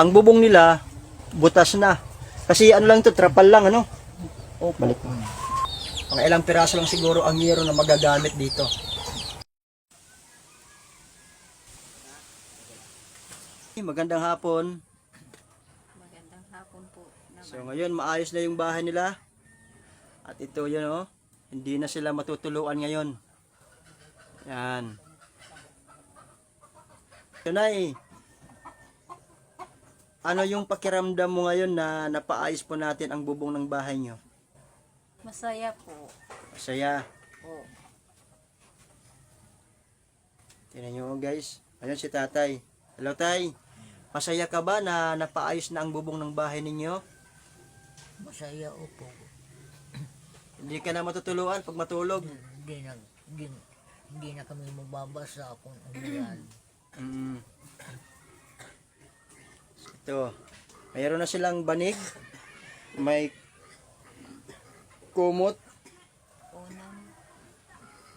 ang bubong nila, butas na. Kasi ano lang to, trapal lang, ano? Opo. Balik mo. Mga ilang piraso lang siguro ang yero na magagamit dito. Magandang hapon. Magandang hapon po naman. So ngayon maayos na yung bahay nila. At ito yun oh. Hindi na sila matutuluan ngayon. Yan. Tunay. Ano yung pakiramdam mo ngayon na napaayos po natin ang bubong ng bahay nyo? Masaya po. Masaya. Po. Tingnan nyo oh, guys. Ayun si tatay. Hello tay. Masaya ka ba na napaayos na ang bubong ng bahay ninyo? Masaya opo. Hindi ka na matutuluan pag matulog. Hindi na, hindi, hindi na kami mababasa kung ano yan. Mm. Ito. Mayroon na silang banig. May kumot. Unang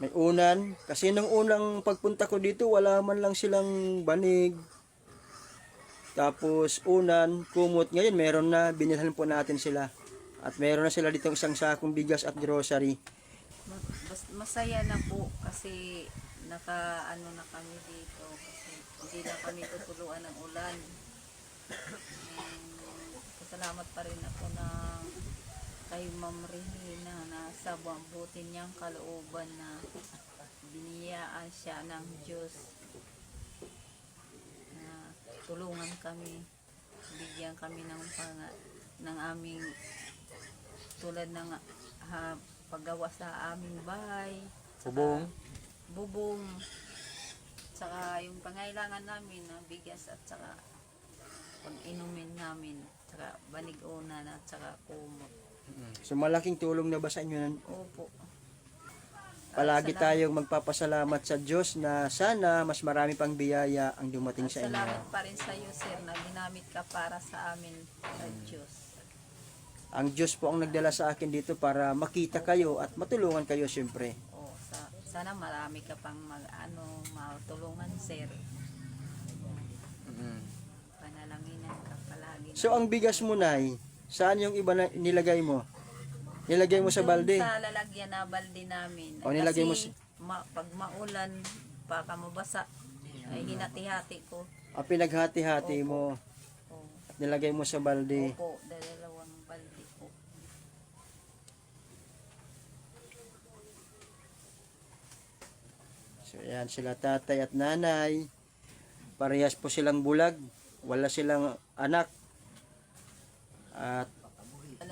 May unan. Kasi nung unang pagpunta ko dito, wala man lang silang banig. Tapos unan, kumot. Ngayon meron na. Binilhan po natin sila. At meron na sila dito isang sakong bigas at grocery. masaya na po kasi naka ano na kami dito kasi hindi na kami tutuluan ng ulan. Pasalamat pa rin ako na kay Ma'am Regina na sa butin niyang kalooban na biniyaan siya ng Diyos. Na tulungan kami bigyan kami ng panga, ng aming tulad ng ha, paggawa sa aming bahay. Bubong. bubong. Tsaka yung pangailangan namin na bigas at tsaka pag inumin namin tsaka banig unan at tsaka kumot So malaking tulong na ba sa inyo nan? opo Palagi Salamat. tayong magpapasalamat sa Diyos na sana mas marami pang biyaya ang dumating At sa inyo. salamat pa rin sa iyo sir na ginamit ka para sa amin sa Diyos Ang Diyos po ang nagdala sa akin dito para makita kayo at matulungan kayo siyempre. o sa, sana marami ka pang mag ano matulungan sir palagi So ang bigas mo nay, saan yung iba na nilagay mo? Nilagay mo sa Doon balde? Sa lalagyan na balde namin. O, nilagay mo Kasi ma- pag maulan, baka mabasa, ay hinati-hati ko. Ah, pinaghati-hati mo O, at nilagay mo sa balde. opo, dalawang balde po. So yan sila tatay at nanay. Parehas po silang bulag. Wala silang anak. At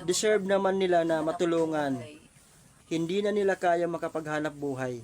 deserve naman nila na matulungan. Hindi na nila kaya makapaghanap buhay.